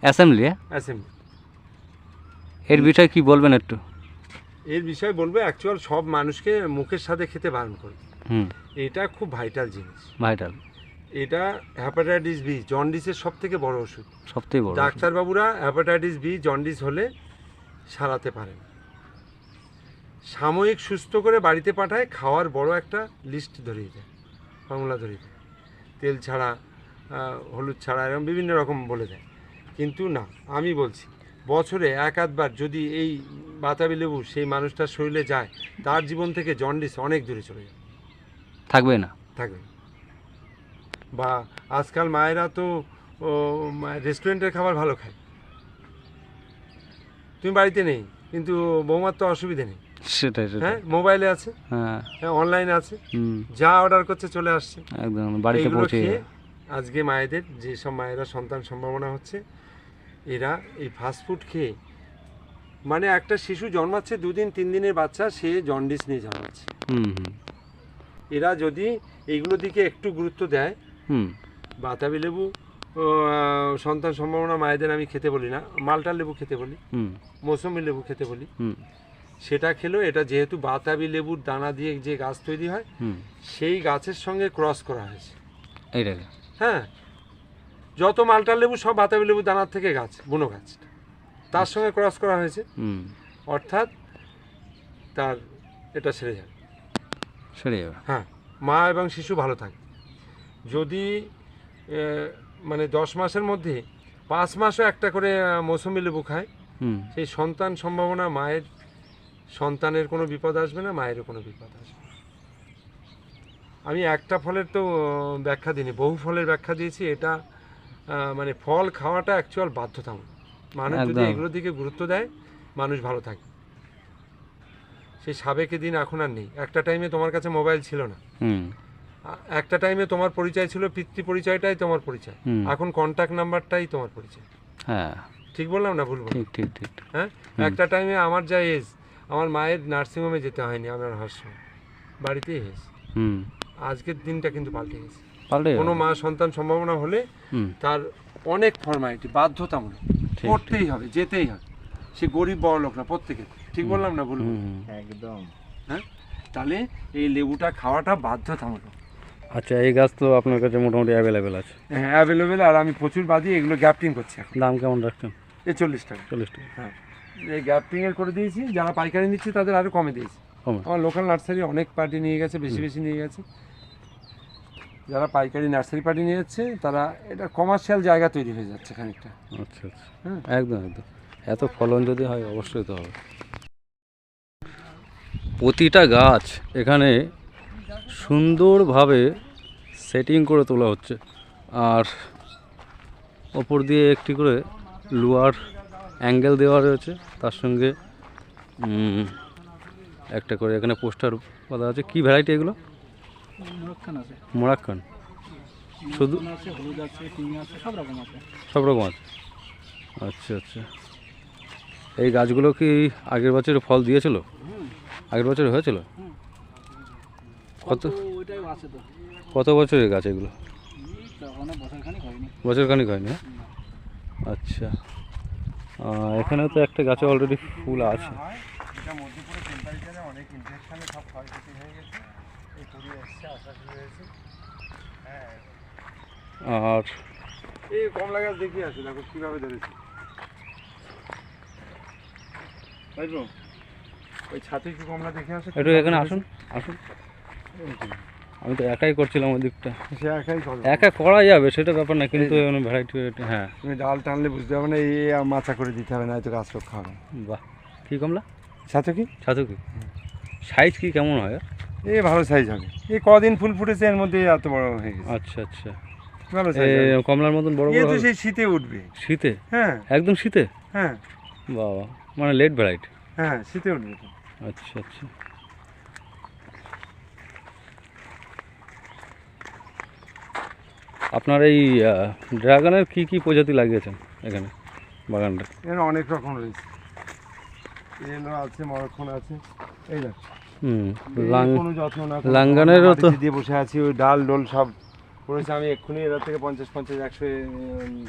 Assembly assembly. এর বিষয়ে কি বলবেন একটু? এর বিষয়ে বলব অ্যাকচুয়াল সব মানুষকে মুখের সাথে খেতে বারণ করে। হুম। এটা খুব ভাইটাল জিনিস। ভাইটাল এটা হ্যাপাটাইটিস বি জন্ডিসের সব থেকে বড় ওষুধ। সবথেকে বড় ডাক্তারবাবুরা হ্যাপাটাইটিস বি জন্ডিস হলে সারাতে পারেন। সাময়িক সুস্থ করে বাড়িতে পাঠায় খাওয়ার বড় একটা লিস্ট ধরিয়ে দেয় ফর্মুলা ধরিয়ে দেয়। তেল ছাড়া হলুদ ছাড়া এরকম বিভিন্ন রকম বলে দেয়। কিন্তু না আমি বলছি বছরে এক আধবার যদি এই বাতাবি লেবু সেই মানুষটার শরীরে যায় তার জীবন থেকে জন্ডিস অনেক দূরে চলে যায় থাকবে না। থাকবে। বা আজকাল মায়েরা তো রেস্টুরেন্টের খাবার ভালো খায়। তুমি বাড়িতে নেই কিন্তু বৌমার তো অসুবিধে নেই। সেটাই সেটাই। হ্যাঁ মোবাইলে আছে হ্যাঁ। হ্যাঁ অনলাইনে আছে। যা অর্ডার করছে চলে আসছে। একদম বাড়িতে পৌঁছে আজকে মায়েদের যেসব মায়েরা সন্তান সম্ভাবনা হচ্ছে এরা এই ফাস্টফুড খেয়ে মানে একটা শিশু জন্মাচ্ছে দুদিন তিন দিনের বাচ্চা সে জন্ডিস নিয়ে জন্মাচ্ছে। হুম হুম। এরা যদি এইগুলোর দিকে একটু গুরুত্ব দেয় হুম। বাতাবি লেবু সন্তান সম্ভাবনা মায়েদের আমি খেতে বলি না মালটার লেবু খেতে বলি হুম। মৌসুমি লেবু খেতে বলি হুম। সেটা খেলেও এটা যেহেতু বাতাবি লেবুর দানা দিয়ে যে গাছ তৈরি হয় সেই গাছের সঙ্গে ক্রস করা হয়েছে। হ্যাঁ যত মালটার লেবু সব বাতাবি লেবু দানার থেকে গাছ বুনো গাছ তার সঙ্গে ক্রস করা হয়েছে। হুম। অর্থাৎ তার এটা সেরে যাবে। সেরে যাবে। হ্যাঁ মা এবং শিশু ভালো থাকে। যদি মানে দশ মাসের মধ্যে পাঁচ মাসও একটা করে মৌসুমি লেবু খায় হুম। সেই সন্তান সম্ভাবনা মায়ের সন্তানের কোনো বিপদ আসবে না মায়েরও কোনো বিপদ আসবে। আমি একটা ফলের তো ব্যাখ্যা দিইনি বহু ফলের ব্যাখ্যা দিয়েছি এটা মানে ফল খাওয়াটা অ্যাকচুয়াল বাধ্যতামূলক। মানুষ যদি এগুলোর দিকে গুরুত্ব দেয় মানুষ ভালো থাকে। সেই সাবেকে দিন এখন আর নেই। একটা টাইমে তোমার কাছে মোবাইল ছিল না। একটা টাইমে তোমার পরিচয় ছিল পিতৃ পরিচয়টাই তোমার পরিচয়। এখন কন্ট্যাক্ট নাম্বারটাই তোমার পরিচয়। হ্যাঁ। ঠিক বললাম না ভুল বললাম? ঠিক ঠিক ঠিক। হ্যাঁ? একটা টাইমে আমার যা এজ আমার মায়ের নার্সিংহোমে যেতে হয়নি আমার সময় বাড়িতেই হুম। আজকের দিনটা কিন্তু পাল্টে গেছে। কোনো মা সন্তান সম্ভাবনা হলে হুম। তার অনেক ফরমালিটি বাধ্যতামূলক। করতেই হবে যেতেই হবে। সে গরিব বড় লোক না প্রত্যেকে। ঠিক বললাম না ভুল? বললাম? হুম হুম। একদম। হ্যাঁ? তাহলে এই লেবুটা খাওয়াটা বাধ্যতামূলক। আচ্ছা এই গাছ তো আপনার কাছে মোটামুটি অ্যাভেলেবেল আছে। হ্যাঁ অ্যাভেলেবেল আর আমি প্রচুর বাদি এগুলো গ্যাপটিং করছি এখন। দাম কেমন রাখছেন? এই চল্লিশ টাকা। চল্লিশ টাকা। হ্যাঁ। এই গ্যাপটিং এর করে দিয়েছি যারা পাইকারি নিচ্ছে তাদের আরও কমে দিয়েছি। আমার লোকাল নার্সারি অনেক পার্টি নিয়ে গেছে বেশি বেশি নিয়ে গেছে। যারা পাইকারি নার্সারি পার্টি নিয়ে যাচ্ছে তারা এটা কমার্শিয়াল জায়গা তৈরি হয়ে যাচ্ছে খানিকটা। আচ্ছা আচ্ছা। হ্যাঁ। একদম একদম। এত ফলন যদি হয় অবশ্যই তো হবে। প্রতিটা গাছ এখানে সুন্দরভাবে সেটিং করে তোলা হচ্ছে। আর ওপর দিয়ে একটি করে লোয়ার অ্যাঙ্গেল দেওয়া রয়েছে। তার সঙ্গে একটা করে এখানে পোস্টার বাঁধা আছে। কী ভ্যারাইটি এগুলো? মোরক্কান আছে। মোরাক্কান? শুধু আছে হলুদ আছে আছে সব রকম আছে। সব রকম আছে? আচ্ছা আচ্ছা। এই গাছগুলো কি আগের বছরে ফল দিয়েছিল? আগের বছর হয়েছিল? কত তো ওইটাই কত বছরের গাছ এগুলো? বছরখানিক হয়নি। হ্যাঁ? আচ্ছা। এখানে তো একটা গাছে অলরেডি ফুল আছে। এটা মধ্যপুরে টেম্পারেচারে অনেক ইনফেকশনে সব ক্ষয়ক্ষতি হয়ে গেছে। আর এই কমলা গাছ দেখিয়ে আছে দেখো কীভাবে ধরেছে। তাই ওই ছাতে কি কমলা দেখে আসে? একটু এখানে আসুন আসুন। আমি তো একাই করছিলাম ওই দিকটা। সে একাই করো। একা করা যাবে সেটা ব্যাপার না কিন্তু ভ্যারাইটি হ্যাঁ। তুমি ডাল টানলে বুঝতে হবে না এই মাচা করে দিতে হবে না হয়তো গাছ রক্ষা হবে বাহ কী কমলা? ছাতে কি? ছাতু কি? সাইজ কি কেমন হয়? এই ভালো সাইজ হবে। এই কদিন ফুল ফুটেছে এর মধ্যে এত বড় হয়ে গেছে। আচ্ছা আচ্ছা। ভালো এ, সাইজ কমলার মতন বড় বড় তো? সেই শীতে উঠবে। শীতে? হ্যাঁ। একদম শীতে? হ্যাঁ। বাবা মানে লেট ভ্যারাইটি হ্যাঁ শীতে উঠবে আচ্ছা আচ্ছা। আপনার এই ড্রাগনের কি কি প্রজাতি লাগিয়েছেন এখানে বাগানটা? এর অনেক রকম রয়েছে। এলো আছে মরক্ষণ আছে। এই দেখ। করে লাঙ্গানেরও তো- দিয়ে বসে আছি ওই ডাল ডোল সব পড়েছে আমি এক্ষুনি এর থেকে পঞ্চাশ পঞ্চাশ একশো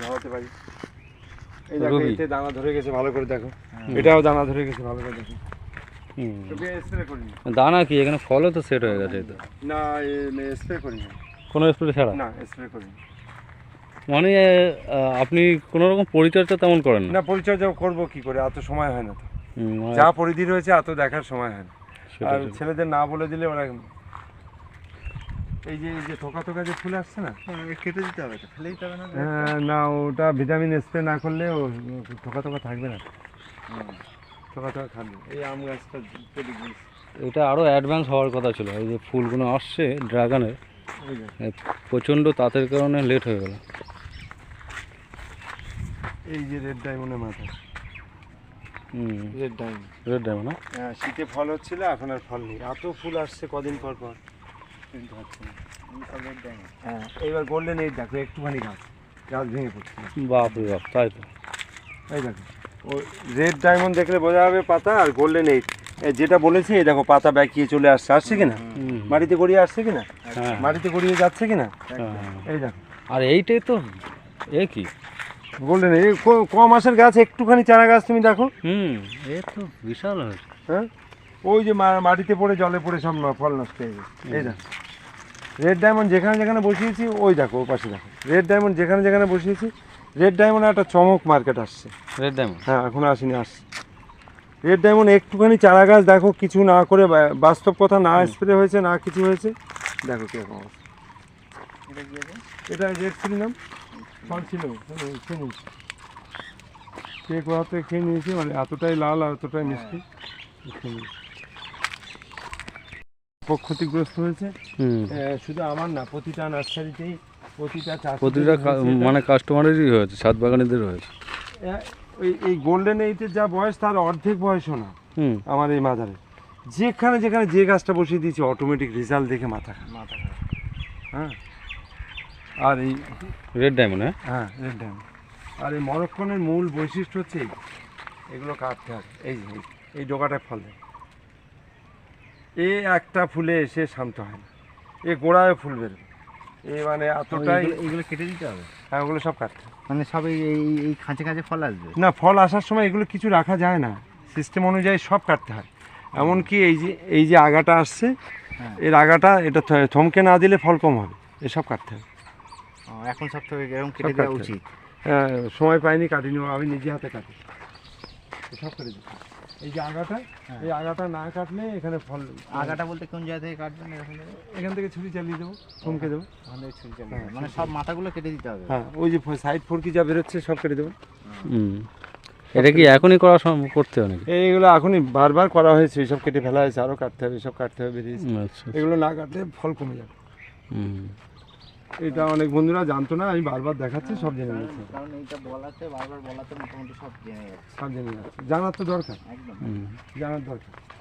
ধরাতে পারি। এই দেখো এতে দানা ধরে গেছে ভালো করে দেখো। এটাও দানা ধরে গেছে ভালো করে দেখো। দানা কি? এখানে ফলও তো সেট হয়ে গেছে তো। না স্প্রে করিনি কোনো স্প্রে ছাড়া? না স্প্রে করিনি মানে আপনি কোনো রকম পরিচর্যা তেমন করেন না? পরিচর্যা করব কি করে? এত সময় হয় না তো। মানে যা পরিধি রয়েছে এত দেখার সময় হয় না। আর। ছেলেদের না বলে দিলে ওরা এই যে এই যে থোকা থোকা যে ফুল আসছে না? কেটে দিতে হবে ফেলে দিতে হবে না? হ্যাঁ, না ওটা ভিটামিন স্প্রে না করলে ও থোকা থোকা থাকবে না। থোকা থোকা খাবে। এই আম গাছটা এটা আরও অ্যাডভান্স হওয়ার কথা ছিল এই যে ফুলগুলো আসছে ড্রাগনের প্রচণ্ড তাতের কারণে লেট হয়ে গেল। এই যে রেড ডায়মন্ডের মাথা। রেড ডায়মন্ড রেড ডায়মন্ড না? হ্যাঁ শীতে ফল হচ্ছিল এখন আর ফল নেই। এত ফুল আসছে কদিন পর পর। কিন্তু হচ্ছে না। হ্যাঁ এইবার গোল্ডেন এই দেখো একটুখানি গাছ। গাছ ভেঙে পড়ছে। বাপ রে বাপ তাই তো। এই দেখো ও রেড ডায়মন্ড দেখলে বোঝা যাবে পাতা আর গোল্ডেন এইট যেটা বলেছি এই দেখো পাতা ব্যাকিয়ে চলে আসছে। আসছে কিনা। মাটিতে গড়িয়ে আসছে কিনা? হ্যাঁ। মাটিতে গড়িয়ে যাচ্ছে কিনা? হ্যাঁ। এই দেখো। আর এইটাই তো এ কি? গোল্ডেন এই ক- মাসের গাছ একটুখানি চারা গাছ তুমি দেখো। হুম এ তো বিশাল হয়েছে হ্যাঁ? ওই যে মা- মাটিতে পড়ে জলে পড়ে সব ফল নষ্ট হয়ে গেছে। এই দেখো। রেড ডায়মন্ড যেখানে যেখানে বসিয়েছি ওই দেখো ওই পাশে দেখো। রেড ডায়মন্ড যেখানে যেখানে বসিয়েছি রেড ডায়মন্ড একটা চমক মার্কেট আসছে। Red diamond? হ্যাঁ এখনও আসেনি আসছে। রেড ডায়মন্ড একটুখানি চারা গাছ দেখো কিছু না করে বাস্তব কথা না স্প্রে হয়েছে না কিছু হয়েছে। দেখো কীরকম অবস্থা। এটা রেড চিলি নাম ফল ছিল খেয়ে নিয়েছি। কে কোথাতে খেয়ে নিয়েছি মানে এতটাই লাল আর এতটাই মিষ্টি। খেয়ে নিয়েছি। ক্ষতিগ্রস্ত হয়েছে। শুধু আমার না প্রতিটা নার্সারিতেই প্রতিটা প্রতিটা। মানে কাস্টমারেরই হয়েছে সাত বাগানিদের হয়েছে। ওই এই গোল্ডেন এইটের যা বয়স তার অর্ধেক বয়সও না। হুম। আমার এই মাদারে যেখানে যেখানে যে গাছটা বসিয়ে দিয়েছি অটোমেটিক রেজাল্ট দেখে মাথা মাথা হ্যাঁ। আর এই রেড ডায়মন্ড হ্যাঁ হ্যাঁ রেড ডায়মন্ড আর এই মরক্কনের মূল বৈশিষ্ট্য হচ্ছে এই। এগুলো কাটতে হবে। এই যে এই- এই ডোকাটায় ফল। দেয় এ একটা ফুলে এসে শান্ত হয় না। এ গোড়ায় ফুল বেরোবে। এ মানে এতটাই এইগুলো কেটে দিতে হবে? হ্যাঁ ওগুলো সব কাটতে মানে সব এই এই- এই খাঁচে খাঁচে ফল আসবে? না ফল আসার সময় এগুলো কিছু রাখা যায় না। সিস্টেম অনুযায়ী সব কাটতে হয়। এমনকি এই যে এই যে আগাটা আসছে হ্যাঁ। এর আগাটা এটা থ- থমকে না দিলে ফল কম হবে। এসব কাটতে হবে। এখন সব থেকে এরকম কেটে দেওয়া উচিত। হ্যাঁ, সময় পাইনি কাটিনি আমি নিজে হাতে কাটি। সব কেটে দিই এই যে আগাটা হ্যাঁ। এই আগাটা না কাটলে এখানে ফল আগাটা বলতে কোন জায়গা থেকে কাটবেন এখান থেকে? ছুরি চালিয়ে দেবো থমকে দেবো। ওখান থেকে ছুরি চালিয়ে হ্যাঁ, মানে সব মাথাগুলো কেটে দিতে হবে। হ্যাঁ ওই যে সাইড ফোরকি যা বেরোচ্ছে সব কেটে দেবো। হুম। এটা কি এখনই করা সম্ভব? করতে হবে এইগুলো এখনই বারবার করা হয়েছে এইসব কেটে ফেলা হয়েছে আরও কাটতে হবে এসব কাটতে হবে বেরিয়েছে আচ্ছা। এগুলো না কাটলে ফল কমে যাবে। হুম। এটা অনেক বন্ধুরা জানতো না আমি বারবার দেখাচ্ছি সব জেনে গেছি কারণ এইটা বলাতে বারবার বলাতে মোটামুটি সব জেনে যাচ্ছে। সব জেনে যাচ্ছে। জানার তো দরকার। একদম। জানার দরকার।